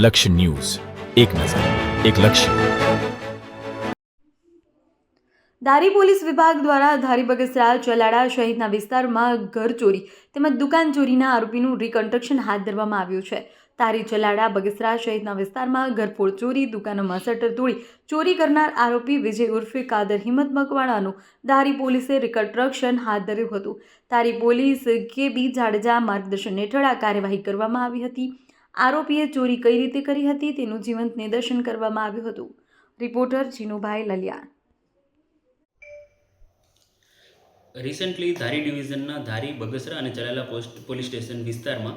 લક્ષ્ય ન્યૂઝ. એક નજર, એક લક્ષ્ય. ધારી પોલીસ વિભાગ દ્વારા ધારી બગસરા ચલાડા સહિતના વિસ્તારમાં ઘર ચોરી તેમજ દુકાન ચોરીના આરોપીનું રિકન્સ્ટ્રક્શન હાથ ધરવામાં આવ્યું છે. તારી ચલાડા બગસરા સહિતના વિસ્તારમાં ઘરફોડ ચોરી, દુકાનોમાં શટર તોડી, ચોરી કરનાર આરોપી વિજય ઉર્ફે કાદર હિંમત મકવાણાનું ધારી પોલીસે રિકન્સ્ટ્રક્શન હાથ ધર્યું હતું. તારી પોલીસ કે બી જાડેજા માર્ગદર્શન હેઠળ આ કાર્યવાહી કરવામાં આવી હતી. આરોપીએ ચોરી કઈ રીતે કરી હતી તેનું જીવંત નિદર્શન કરવામાં આવ્યું હતું. રિપોર્ટર જીનુભાઈ લલિયા. રિસન્ટલી ધારી ડિવિઝનના ધારી બગસરા અને ચલાલા પોસ્ટ પોલીસ સ્ટેશન વિસ્તારમાં